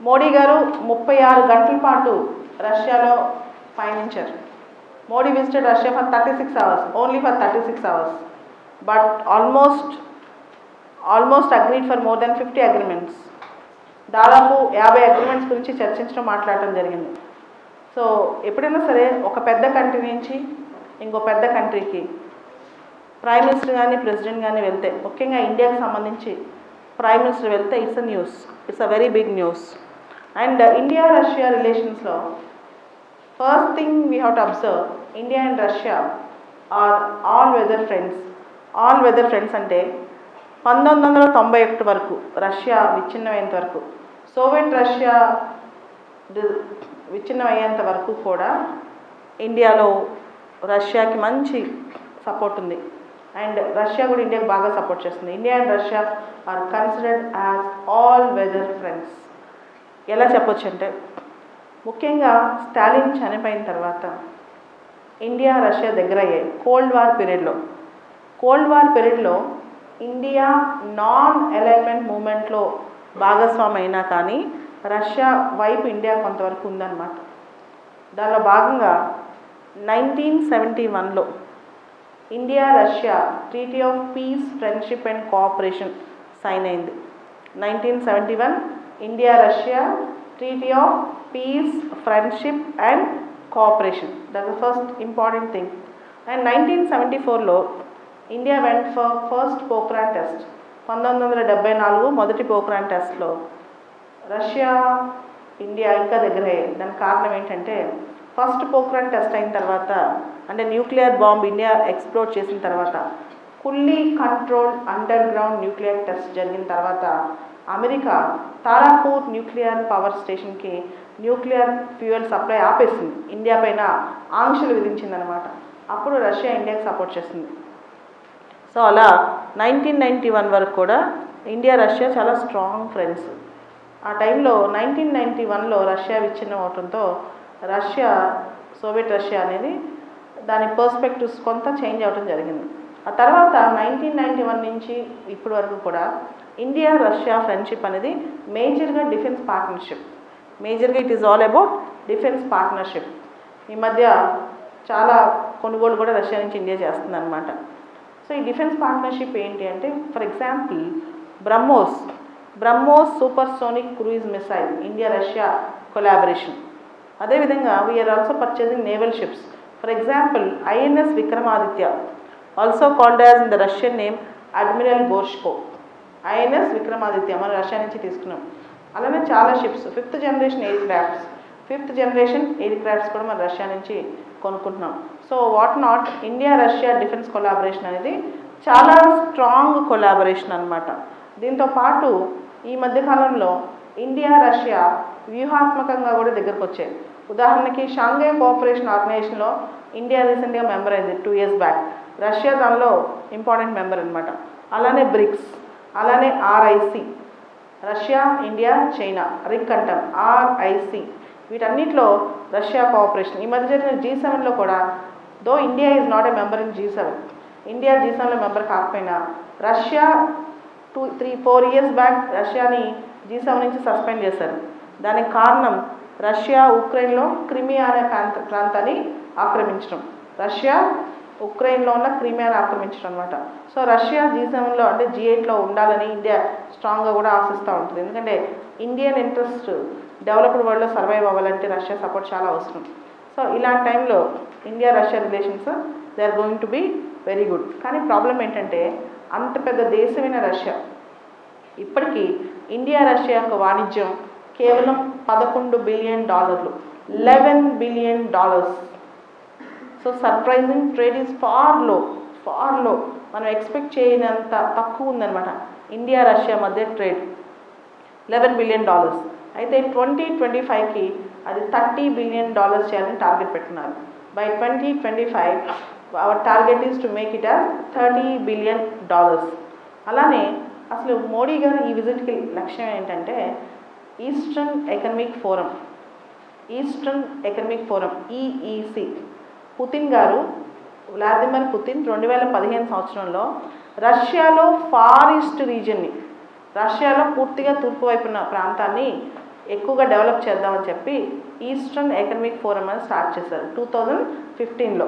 మోడీ గారు ముప్పై ఆరు గంటల పాటు రష్యాలో పయనించారు. Modi visited Russia for thirty six hours only for thirty six hours but almost almost agreed for more than fifty agreements దాదాపు యాభై అగ్రిమెంట్స్ గురించి చర్చించడం మాట్లాడటం జరిగింది. సో ఎప్పుడైనా సరే ఒక పెద్ద కంట్రీ నుంచి ఇంకో పెద్ద కంట్రీకి ప్రైమ్ మినిస్టర్ కానీ ప్రెసిడెంట్ కానీ వెళ్తే ముఖ్యంగా ఇండియాకి సంబంధించి ప్రైమ్ మినిస్టర్ వెళ్తే it's a news it's a very big news and India Russia రిలేషన్స్లో first thing we have to observe India and Russia are all weather friends. All weather friends అంటే పంతొమ్మిది వందల తొంభై ఒకటి వరకు రష్యా విచ్ఛిన్నమయ్యేంత వరకు. సోవియట్ రష్యా విచ్ఛిన్నమయ్యేంత వరకు కూడా ఇండియాలో రష్యాకి మంచి సపోర్ట్ ఉంది. అండ్ రష్యా కూడా ఇండియాకి బాగా సపోర్ట్ చేస్తుంది. India and Russia are considered as all weather friends. ఎలా చెప్పొచ్చు అంటే ముఖ్యంగా స్టాలిన్ చనిపోయిన తర్వాత ఇండియా రష్యా దగ్గర అయ్యాయి కోల్డ్ వార్ పీరియడ్లో. కోల్డ్ వార్ పీరియడ్లో ఇండియా నాన్ అలైన్మెంట్ మూమెంట్లో భాగస్వామి అయినా కానీ రష్యా వైపు ఇండియా కొంతవరకు ఉందన్నమాట. దానిలో భాగంగా నైన్టీన్ సెవెంటీ వన్లో India Russia treaty of peace friendship and cooperation sign అయింది. Nineteen seventy one India Russia treaty of peace friendship and cooperation that the first important thing and nineteen seventy ఫోర్లో India went for first Pokhran test పంతొమ్మిది వందల డెబ్బై నాలుగు మొదటి పోక్రాన్ టెస్ట్లో Russia India ఇంకా దగ్గరే దానికి కారణం ఏంటంటే ఫస్ట్ పోక్రాన్ టెస్ట్ అయిన తర్వాత అంటే న్యూక్లియర్ బాంబ్ ఇండియా ఎక్స్ప్లోర్ చేసిన తర్వాత fully controlled underground nuclear test జరిగిన తర్వాత అమెరికా తారాపూర్ న్యూక్లియర్ పవర్ స్టేషన్కి న్యూక్లియర్ ఫ్యూయల్ సప్లై ఆపేసింది. ఇండియా పైన ఆంక్షలు విధించిందనమాట అప్పుడు రష్యా ఇండియాకి సపోర్ట్ చేసింది. సో అలా నైన్టీన్ నైంటీ వన్ వరకు కూడా ఇండియా రష్యా చాలా స్ట్రాంగ్ ఫ్రెండ్స్. ఆ టైంలో నైన్టీన్ నైంటీ వన్లో రష్యా విచ్ఛిన్నం అవడంతో రష్యా సోవియట్ రష్యా అనేది దాని పర్స్పెక్టివ్స్ కొంత చేంజ్ అవ్వడం జరిగింది. ఆ తర్వాత నైన్టీన్ నైంటీ వన్ నుంచి ఇప్పటి వరకు కూడా ఇండియా రష్యా ఫ్రెండ్షిప్ అనేది మేజర్గా డిఫెన్స్ పార్ట్నర్షిప్ మేజర్గా it is all about defence partnership ఈ మధ్య చాలా కొనుగోలు కూడా రష్యా నుంచి ఇండియా చేస్తుంది అనమాట సో ఈ డిఫెన్స్ పార్ట్నర్షిప్ ఏంటి అంటే for example BrahMos BrahMos supersonic cruise missile India Russia collaboration అదేవిధంగా we are also purchasing naval ships for example INS Vikramaditya also called as in the Russian name Admiral Gorshkov INS Vikramaditya మనం Russia నుంచి తీసుకున్నాం. అలానే చాలా ships fifth generation aircrafts fifth generation aircrafts కూడా మనం Russia నుంచి కొనుక్కుంటున్నాం. So what not India Russia defence collaboration అనేది చాలా స్ట్రాంగ్ కొలాబరేషన్ అనమాట దీంతో పాటు ఈ మధ్యకాలంలో ఇండియా రష్యా వ్యూహాత్మకంగా కూడా దగ్గరకు వచ్చాయి. ఉదాహరణకి షాంఘై కోఆపరేషన్ ఆర్గనైజేషన్లో ఇండియా రీసెంట్గా మెంబర్ అయింది టూ ఇయర్స్ బ్యాక్ రష్యా దానిలో ఇంపార్టెంట్ మెంబర్ అనమాట అలానే బ్రిక్స్ అలానే RIC Russia India China RIC అంటాం ఆర్ఐసి వీటన్నిటిలో రష్యా కోఆపరేషన్. ఈ మధ్య జరిగిన జీ సెవెన్లో కూడా though India is not a member in G seven India G సెవెన్లో మెంబర్ కాకపోయినా Russia two three four years back రష్యాని G seven నుంచి సస్పెండ్ చేశారు. దానికి కారణం రష్యా ఉక్రెయిన్లో క్రిమియా అనే ప్రాంత ప్రాంతాన్ని ఆక్రమించడం. రష్యా ఉక్రెయిన్లో ఉన్న క్రీమియాను ఆక్రమించడం అనమాట సో రష్యా జీ సెవెన్లో అంటే జీ ఎయిట్లో ఉండాలని ఇండియా స్ట్రాంగ్గా కూడా ఆశిస్తూ ఉంటుంది. ఎందుకంటే ఇండియన్ ఇంట్రెస్ట్ డెవలప్డ్ వరల్డ్లో సర్వైవ్ అవ్వాలంటే రష్యా సపోర్ట్ చాలా అవసరం. సో ఇలాంటి టైంలో India Russia relations they are going to be very good కానీ ప్రాబ్లం ఏంటంటే అంత పెద్ద దేశమైన రష్యా. ఇప్పటికీ ఇండియా రష్యా యొక్క వాణిజ్యం కేవలం పదకొండు బిలియన్ డాలర్లు. Eleven billion dollars. So surprising trade is ఫార్లో ఫార్లో మనం ఎక్స్పెక్ట్ చేయనంత తక్కువ ఉందన్నమాట. ఇండియా రష్యా మధ్య ట్రేడ్ లెవెన్ బిలియన్ డాలర్స్ అయితే ట్వంటీ ట్వంటీ ఫైవ్కి అది థర్టీ బిలియన్ డాలర్స్ చేయాలని టార్గెట్ పెట్టున్నారు. By twenty twenty five our target is to make it as thirty billion dollars అలానే అసలు మోడీ గారు ఈ విజిట్కి లక్ష్యం ఏంటంటే eastern economic forum eastern economic forum EEC Putin garu Vladimir Putin రెండు వేల పదిహేను సంవత్సరంలో రష్యాలో ఫార్ ఈస్ట్ రీజియన్ని రష్యాలో పూర్తిగా తూర్పు వైపున్న ప్రాంతాన్ని ఎక్కువగా డెవలప్ చేద్దామని చెప్పి ఈస్టర్న్ ఎకనమిక్ ఫోరం అని స్టార్ట్ చేశారు. టూ థౌజండ్ ఫిఫ్టీన్లో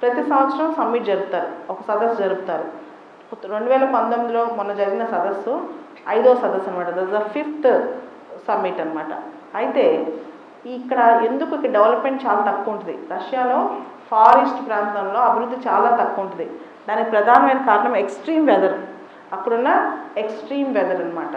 ప్రతి సంవత్సరం సమ్మిట్ జరుపుతారు ఒక సదస్సు జరుపుతారు. రెండు వేల పంతొమ్మిదిలో మొన్న జరిగిన సదస్సు ఐదో సదస్సు అనమాట దట్ ద ఫిఫ్త్ సమ్మిట్ అనమాట అయితే ఇక్కడ ఎందుకు ఇక్కడ డెవలప్మెంట్ చాలా తక్కువ ఉంటుంది? రష్యాలో ఫారెస్ట్ ప్రాంతంలో అభివృద్ధి చాలా తక్కువ ఉంటుంది. దానికి ప్రధానమైన కారణం ఎక్స్ట్రీమ్ వెదర్. అక్కడున్న ఎక్స్ట్రీమ్ వెదర్ అనమాట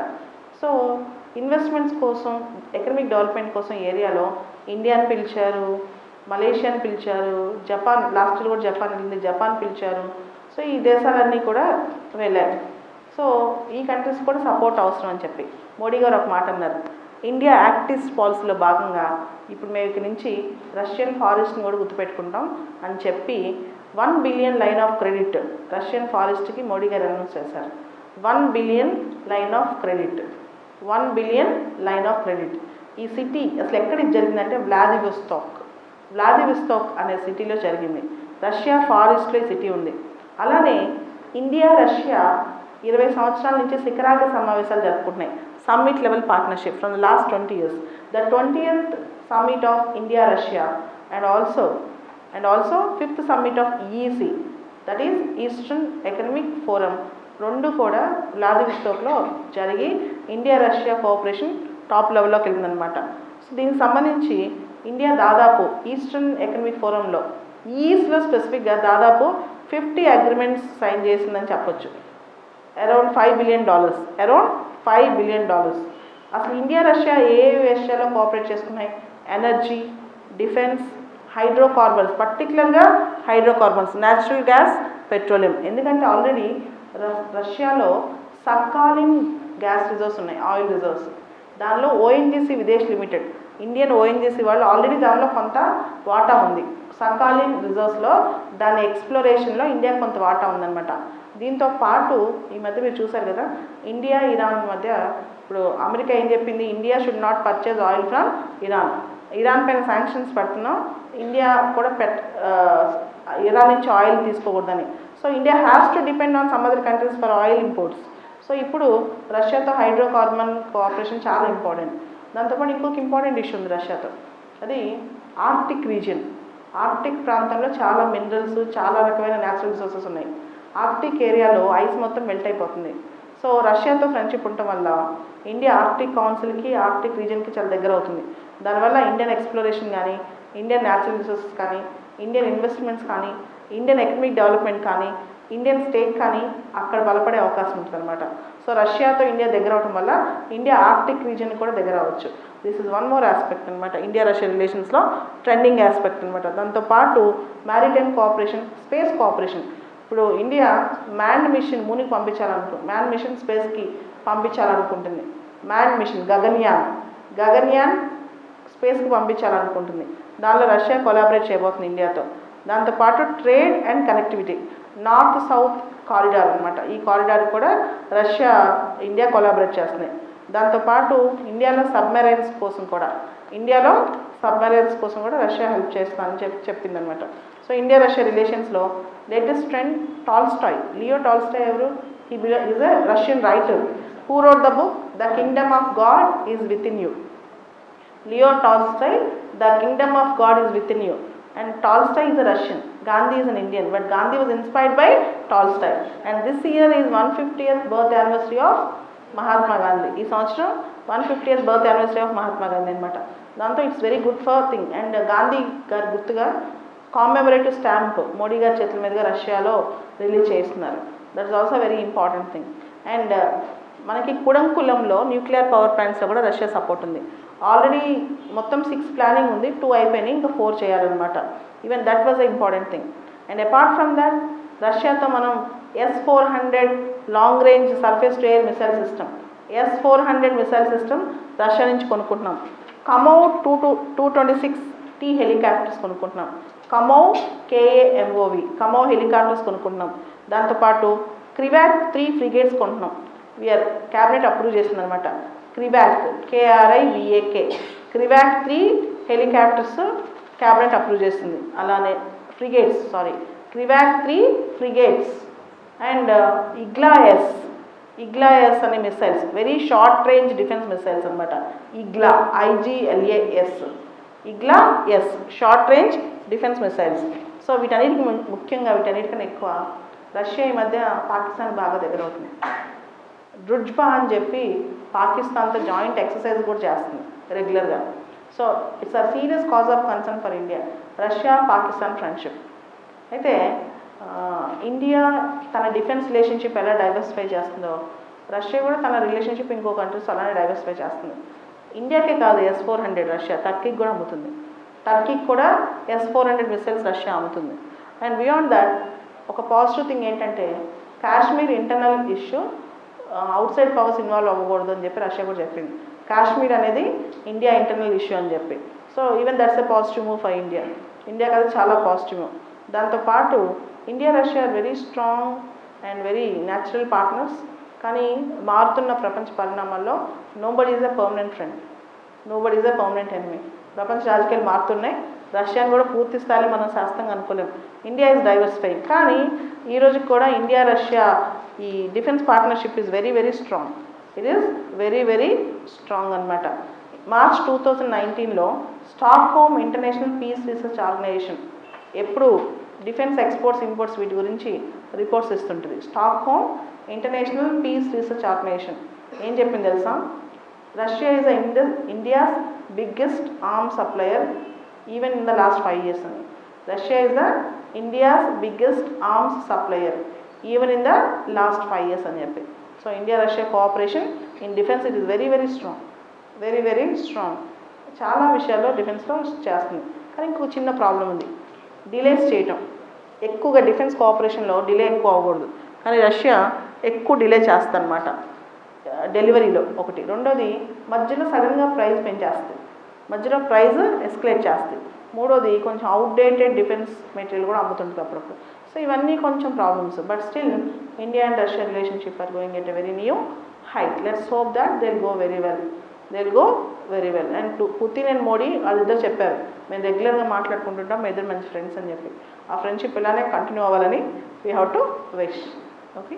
సో ఇన్వెస్ట్మెంట్స్ కోసం ఎకనమిక్ డెవలప్మెంట్ కోసం ఏరియాలో ఇండియాని పిలిచారు మలేషియాని పిలిచారు జపాన్ లాస్ట్ కూడా జపాన్ వెళ్ళింది జపాన్ పిలిచారు. సో ఈ దేశాలన్నీ కూడా వెళ్ళారు. సో ఈ కంట్రీస్ కూడా సపోర్ట్ అవసరం అని చెప్పి. మోడీ గారు ఒక మాట అన్నారు. ఇండియా యాక్టిస్ట్ పాలసీలో భాగంగా ఇప్పుడు మేము ఇక్కడి నుంచి రష్యన్ ఫారెస్ట్ని కూడా గుర్తుపెట్టుకుంటాం అని చెప్పి one billion line of credit Russian ఫారెస్ట్కి Modi గారు అనౌన్స్ చేశారు. One billion line of credit. One billion line of credit. ఈ సిటీ అసలు ఎక్కడ ఇది జరిగిందంటే వ్లాదివోస్టాక్ వ్లాదివోస్టాక్ అనే సిటీలో జరిగింది. రష్యా ఫారెస్ట్లో ఈ సిటీ ఉంది. అలానే ఇండియా రష్యా ఇరవై సంవత్సరాల నుంచి శిఖరాగ్ర సమావేశాలు జరుపుకుంటున్నాయి. Summit level partnership from the last twenty years the twentieth summit of India Russia and also and also fifth summit of EEC that is eastern economic forum రెండు కూడా వ్లాదివిస్టోక్లో జరిగి ఇండియా రష్యా కోఆపరేషన్ టాప్ లెవెల్లోకి వెళ్ళిందనమాట so దీనికి సంబంధించి India దాదాపు eastern economic ఫోరంలో ఈస్ట్లో స్పెసిఫిక్గా దాదాపు ఫిఫ్టీ అగ్రిమెంట్స్ సైన్ చేసిందని చెప్పొచ్చు. Around five billion dollars. Around five billion dollars. అసలు ఇండియా రష్యా ఏ విషయాల్లో కోఆపరేట్ చేసుకున్నాయి ఎనర్జీ డిఫెన్స్ హైడ్రోకార్బన్స్ పర్టికులర్గా హైడ్రోకార్బన్స్ న్యాచురల్ గ్యాస్ పెట్రోలియం. ఎందుకంటే ఆల్రెడీ రష్యాలో సకాలిన్ గ్యాస్ రిజర్వ్స్ ఉన్నాయి ఆయిల్ రిజర్వ్స్. దానిలో ONGC Videsh limited. Indian ONGC వాళ్ళు ఆల్రెడీ దానిలో కొంత వాటా ఉంది. సకాలిన్ రిజర్వ్స్లో దాని ఎక్స్ప్లోరేషన్లో ఇండియా కొంత వాటా ఉందన్నమాట. దీంతో పాటు ఈ మధ్య మీరు చూసారు కదా ఇండియా ఇరాన్ మధ్య ఇప్పుడు అమెరికా ఏం చెప్పింది? India should not purchase oil from Iran Iran పైన శాంక్షన్స్ పెడుతున్నాం. ఇండియా కూడా పెట్ ఇరాన్ నుంచి oil తీసుకోకూడదని. So India has to depend on some other countries for oil imports so ఇప్పుడు రష్యాతో హైడ్రోకార్బన్ కోఆపరేషన్ చాలా ఇంపార్టెంట్ దాంతోపాటు ఇంకొక ఇంపార్టెంట్ ఇష్యూ ఉంది రష్యాతో. అది ఆర్టిక్ రీజియన్ ఆర్టిక్ ప్రాంతంలో చాలా మినరల్స్ చాలా రకమైన న్యాచురల్ రిసోర్సెస్ ఉన్నాయి. ఆర్టిక్ ఏరియాలో ఐస్ మొత్తం మెల్ట్ అయిపోతుంది. సో రష్యాతో ఫ్రెండ్షిప్ ఉండటం వల్ల ఇండియా ఆర్టిక్ కౌన్సిల్కి ఆర్టిక్ రీజియన్కి చాలా దగ్గర అవుతుంది. దానివల్ల ఇండియన్ ఎక్స్ప్లోరేషన్ కానీ ఇండియన్ న్యాచురల్ రిసోర్సెస్ కానీ ఇండియన్ ఇన్వెస్ట్మెంట్స్ కానీ ఇండియన్ ఎకనమిక్ డెవలప్మెంట్ కానీ ఇండియన్ స్టేట్ కానీ అక్కడ బలపడే అవకాశం ఉంటుంది అనమాట సో రష్యాతో ఇండియా దగ్గర అవడం వల్ల ఇండియా ఆర్టిక్ రీజియన్ కూడా దగ్గర అవ్వచ్చు. This is one more aspect అనమాట ఇండియా రష్యా రిలేషన్స్లో ట్రెండింగ్ ఆస్పెక్ట్ అనమాట దాంతోపాటు మ్యారిటైమ్ కోఆపరేషన్ స్పేస్ కోఆపరేషన్ ఇప్పుడు ఇండియా మ్యాన్ మిషన్ మూనికి పంపించాలనుకు మ్యాన్ మిషన్ స్పేస్కి పంపించాలనుకుంటుంది. మ్యాన్ మిషన్ గగన్యాన్ గగన్యాన్ స్పేస్కి పంపించాలనుకుంటుంది. దానిలో రష్యా కొలాబరేట్ చేయబోతుంది ఇండియాతో దాంతోపాటు trade and connectivity north south corridor అనమాట ఈ కారిడార్ కూడా రష్యా ఇండియా కొలాబరేట్ చేస్తున్నాయి. దాంతోపాటు ఇండియాలో సబ్మెరైన్స్ కోసం కూడా ఇండియాలో సబ్మెరైన్స్ కోసం కూడా రష్యా హెల్ప్ చేస్తామని చెప్పి చెప్పింది అనమాట so India Russia రిలేషన్స్లో latest trend Tolstoy. Leo Tolstoy ఎవరు? He below is a Russian writer. Who wrote the book? The kingdom of God is within you. Leo Tolstoy the kingdom of God is within you. And Tolstoy is a Russian. Gandhi is an Indian. But Gandhi was inspired by Tolstoy. And this year is one fifty year birth anniversary of Mahatma Gandhi. ఈ సంవత్సరం one fifty eighth birth anniversary of Mahatma Gandhi అనమాట దాంతో it's very good for thing. And Gandhi garu గుర్తుగా కామెమరేటివ్ stamp Modi గారి చేతుల మీదుగా రష్యాలో release చేస్తున్నారు that is also very important thing and మనకి కుడంకులంలో న్యూక్లియర్ పవర్ ప్లాంట్స్లో కూడా రష్యా సపోర్ట్ ఉంది. ఆల్రెడీ మొత్తం సిక్స్ ప్లానింగ్ ఉంది టూ అయిపోయినాయి ఇంకా ఫోర్ చేయాలన్నమాట. Even that was a important thing and apart from that రష్యాతో మనం S four hundred long range surface to air missile system. S four hundred missile system Russia నుంచి కొనుక్కుంటున్నాం. Kamov two two two twenty six T helicopters కొనుక్కుంటున్నాం. Kamov K A M O V Kamov helicopters కొనుక్కుంటున్నాం. దాంతోపాటు Krivak three frigates కొంటున్నాం we are cabinet approve చేసిందనమాట Krivak K R I V A K Krivak three helicopters cabinet approve చేసింది. అలానే frigates sorry Krivak three frigates. And uh, Iglas. Iglas అనే missiles very short range defence missiles అనమాట Igla I G L A S Igla S short range defence missiles so వీటన్నిటికి ముఖ్యంగా వీటన్నిటికన్నా ఎక్కువ Russia ఈ మధ్య పాకిస్తాన్ బాగా దగ్గర అవుతుంది. రుజ్బా అని చెప్పి పాకిస్తాన్తో జాయింట్ ఎక్సర్సైజ్ కూడా చేస్తుంది రెగ్యులర్గా so it's a serious cause of concern for India Russia Pakistan friendship అయితే ఇండియా తన డిఫెన్స్ రిలేషన్షిప్ ఎలా డైవర్సిఫై చేస్తుందో రష్యా కూడా తన రిలేషన్షిప్ ఇంకో కంట్రీస్ అలానే డైవర్సిఫై చేస్తుంది. ఇండియాకే కాదు ఎస్ ఫోర్ హండ్రెడ్ రష్యా టర్కీకి కూడా అమ్ముతుంది. టర్కీకి కూడా S four hundred missiles Russia అమ్ముతుంది. And beyond that ఒక పాజిటివ్ థింగ్ ఏంటంటే Kashmir internal issue outside powers involve అవ్వకూడదు అని చెప్పి రష్యా కూడా చెప్పింది. కాశ్మీర్ అనేది ఇండియా ఇంటర్నల్ ఇష్యూ అని చెప్పి. So even that's a positive move for India ఇండియాకి అది చాలా పాజిటివ్ దాంతోపాటు India Russia very strong and very natural partners కానీ మారుతున్న ప్రపంచ పరిణామాల్లో nobody is a permanent friend nobody is a permanent enemy ప్రపంచ రాజకీయాలు మారుతున్నాయి. రష్యాని కూడా పూర్తి స్థాయిలో మనం శాస్త్రంగా అనుకోలేం ఇండియా ఇస్ డైవర్సిఫై కానీ ఈ రోజుకి కూడా ఇండియా రష్యా ఈ defence partnership is very very strong it is very very strong అనమాట మార్చ్ టూ థౌజండ్ నైన్టీన్లో Stockholm international peace research organisation ఎప్పుడు డిఫెన్స్ ఎక్స్పోర్ట్స్ ఇంపోర్ట్స్ వీటి గురించి reports ఇస్తుంటుంది. Stockholm international peace research organisation. ఏం చెప్పింది తెలుసా? Russia is India India's biggest arm supplier even in the last five years అని. Russia is the India's biggest arms supplier even in the last five years అని చెప్పి. So India Russia cooperation in defence it is very very strong very very strong చాలా విషయాల్లో డిఫెన్స్లో చేస్తుంది. కానీ ఇంకొక చిన్న ప్రాబ్లం ఉంది. డిలేస్ చేయటం. ఎక్కువగా డిఫెన్స్ కోఆపరేషన్లో డిలే ఎక్కువ అవ్వకూడదు. కానీ రష్యా ఎక్కువ డిలే చేస్తుందన్నమాట. డెలివరీలో ఒకటి. రెండోది మధ్యలో సడన్గా ప్రైస్ పెంచేస్తుంది. మధ్యలో ప్రైస్ ఎస్కలేట్ చేస్తుంది. మూడోది కొంచెం అవుట్డేటెడ్ డిఫెన్స్ మెటీరియల్ కూడా అమ్ముతుంటుంది అప్పుడప్పుడు. సో ఇవన్నీ కొంచెం problems but still India and Russia relationship are going at a very new height let's hope that they go very well they go very well and Putin and Modi వాళ్ళిద్దరు చెప్పారు. మేము రెగ్యులర్గా మాట్లాడుకుంటుంటాం మీ ఇద్దరు మంచి ఫ్రెండ్స్ అని చెప్పి. ఆ ఫ్రెండ్షిప్ ఇలానే కంటిన్యూ అవ్వాలని we have to wish okay